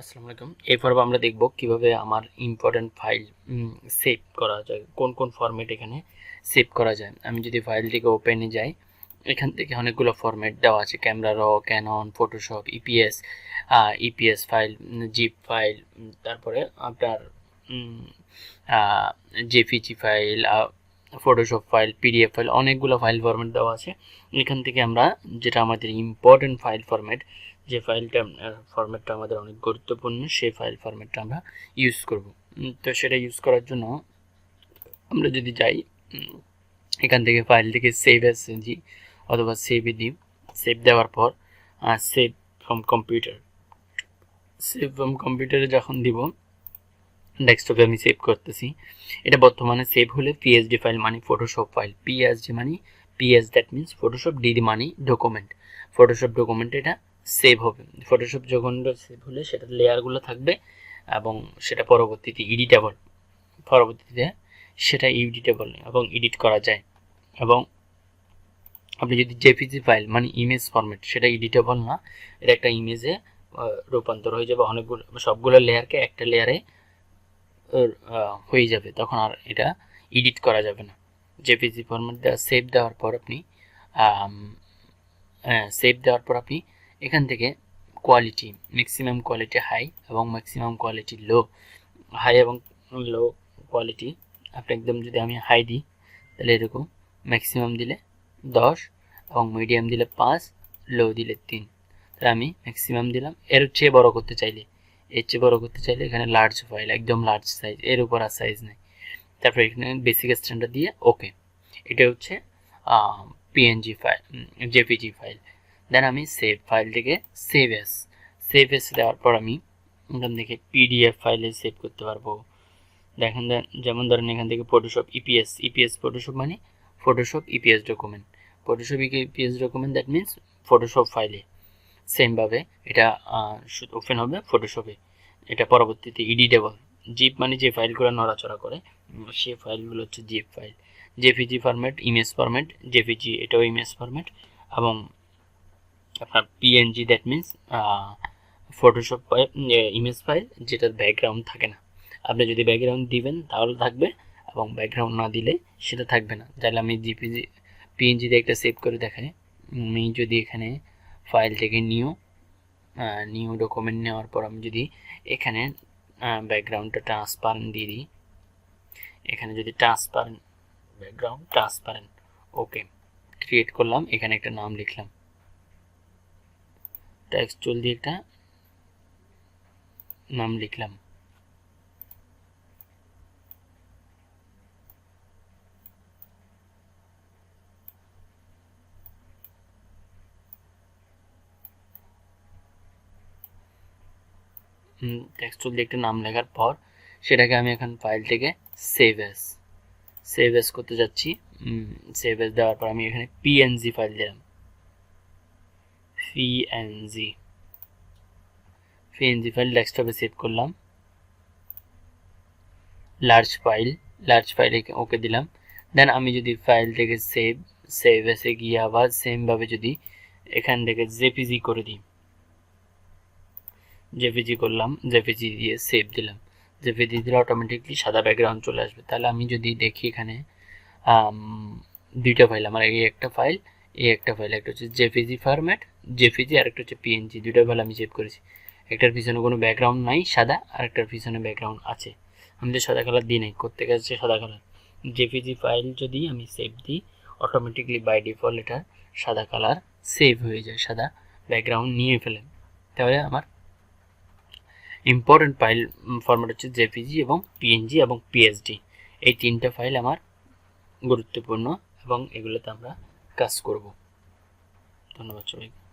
আসসালামু আলাইকুম। এই পর্বে আমরা দেখব কীভাবে আমার ইম্পর্ট্যান্ট ফাইল সেভ করা যায়, কোন কোন ফরম্যাট এখানে সেভ করা যায়। আমি যদি ফাইলটিকে ওপেনে যাই, এখান থেকে অনেকগুলো ফরম্যাট দেওয়া আছে। ক্যামেরা র Canon Photoshop EPS EPS file zip file তারপরে আপনার JPG file Photoshop file PDF file অনেকগুলো ফাইল ফরম্যাট দেওয়া আছে। এখান থেকে আমরা যেটা আমাদের ইম্পর্ট্যান্ট ফাইল ফরম্যাট যে ফাইলটা ফরম্যাটটা আমাদের অনেক গুরুত্বপূর্ণ, সেই ফাইল ফরম্যাটটা আমরা ইউজ করব। তো সেটা ইউজ করার জন্য আমরা যদি যাই এখান থেকে ফাইল থেকে সেভ এস দিই, অথবা সেভে দিই। সেভ দেওয়ার পর save from computer save from কম্পিউটারে যখন দিব ডেস্কটপে আমি সেভ করতেছি। এটা বর্তমানে সেভ হলে পিএসডি ফাইল মানে ফটোশপ ফাইল পিএসডি মানে PS that means Photoshop DD মানে ডকুমেন্ট ফটোশপ ডকুমেন্ট এটা সেভ হবে। ফটোশপ যখন সেভ হলে সেটা লেয়ারগুলো থাকবে এবং সেটা পরবর্তীতে এডিটেবল পরবর্তীতে সেটা এডিটেবল এবং এডিট করা যায়। এবং আপনি যদি জেপিজি ফাইল মানে ইমেজ ফরম্যাট সেটা এডিটেবল না, এটা একটা ইমেজে রূপান্তর হয়ে যাবে। অনেকগুলো, সবগুলো লেয়ারকে একটা লেয়ারে হয়ে যাবে। তখন আর এটা এডিট করা যাবে না। জেপিজি ফরম্যাট দেওয়া সেভ দেওয়ার পর আপনি সেভ দেওয়ার পর আপনি এখান থেকে কোয়ালিটি ম্যাক্সিমাম কোয়ালিটি হাই এবং ম্যাক্সিমাম কোয়ালিটি লো হাই এবং লো কোয়ালিটি আপনি একদম যদি আমি হাই দিই, তাহলে এরকম ম্যাক্সিমাম দিলে দশ এবং মিডিয়াম দিলে পাঁচ লো দিলে তিন। তাহলে আমি ম্যাক্সিমাম দিলাম। এর চেয়ে বড় করতে চাইলে এর চেয়ে বড় করতে চাইলে এখানে লার্জ ফাইল একদম লার্জ সাইজ এর উপর আর সাইজ নেই। তারপরে এখানে বেসিক স্ট্যান্ডার্ড দিয়ে ওকে এটা হচ্ছে PNG file JPG file then আমি সেভ ফাইলটিকে সেভ এস সেভ এস দেওয়ার পর আমি এখান থেকে পিডিএফ ফাইলে সেভ করতে পারব। দেখেন যেমন ধরেন এখান থেকে ফটোশপ ইপিএস ইপিএস ফটোশপ মানে Photoshop EPS document Photoshop EPS document that means Photoshop ফাইলে সেমভাবে এটা ওপেন হবে ফটোশপে এটা পরবর্তীতে এডিটেবল জিপ মানে যে ফাইলগুলো নড়াচড়া করে সেই ফাইলগুলো হচ্ছে zip file JPG format image format JPG এটাও ইমেজ ফরম্যাট এবং আপনার PNG that means Photoshop image file যেটার ব্যাকগ্রাউন্ড থাকে না। আপনি যদি ব্যাকগ্রাউন্ড দিবেন, তাহলে থাকবে এবং ব্যাকগ্রাউন্ড না দিলে সেটা থাকবে না। তাহলে আমি জিপিজি পিএনজিতে একটা সেভ করে দেখাই। আমি যদি এখানে ফাইল থেকে নিউ নিউ ডকুমেন্ট নেওয়ার পর আমি যদি এখানে ব্যাকগ্রাউন্ডটা ট্রান্সপারেন্ট দিয়ে দিই, এখানে যদি transparent background transparent okay create করলাম, এখানে একটা নাম লিখলাম। টেক্সট টুল দিয়ে একটা নাম লিখলাম। টেক্সট টুল দিয়ে একটা নাম লেখার পর সেটাকে আমি এখন ফাইল থেকে সেভ এস সেভ এস করতে যাচ্ছি। সেভ এস দেওয়ার পর আমি এখানে পিএনজি ফাইল দিলাম। পিএনজি পিএনজি ফাইল ডেস্কটপে সেভ করলাম। লার্জ ফাইল লার্জ ফাইলে ওকে দিলাম। দেন আমি যদি ফাইল থেকে সেভ সেভ এসে গিয়ে আবার সেমভাবে যদি এখান থেকে জেপিজি করে দিই। জেপিজি করলাম জেপিজি দিয়ে সেভ দিলাম। জেপিজি দিলে অটোমেটিকলি সাদা ব্যাকগ্রাউন্ড চলে আসবে। তাহলে আমি যদি দেখি এখানে দুইটা ফাইল আমার এই একটা ফাইল এই একটা ফাইল একটা হচ্ছে জেপিজি ফরম্যাট জেপিজি আর একটা হচ্ছে পিএনজি দুইটা ফাইল আমি সেভ করেছি। একটার পিছনে কোনো ব্যাকগ্রাউন্ড নাই সাদা, আর একটার পিছনে ব্যাকগ্রাউন্ড আছে। আমি তো সাদা কালার দিই নাই করতে গেছে সাদা কালার জেপিজি ফাইল যদি আমি সেভ দিই অটোমেটিকলি বাই ডিফল্ট এটা সাদা কালার সেভ হয়ে যায়, সাদা ব্যাকগ্রাউন্ড নিয়ে ফেলেন। তাহলে আমার ইম্পর্টেন্ট ফাইল ফরম্যাট হচ্ছে জেপিজি এবং পিএনজি এবং পিএসডি এই তিনটা ফাইল আমার গুরুত্বপূর্ণ এবং এগুলোতে আমরা কাজ করব। ধন্যবাদ সবাইকে।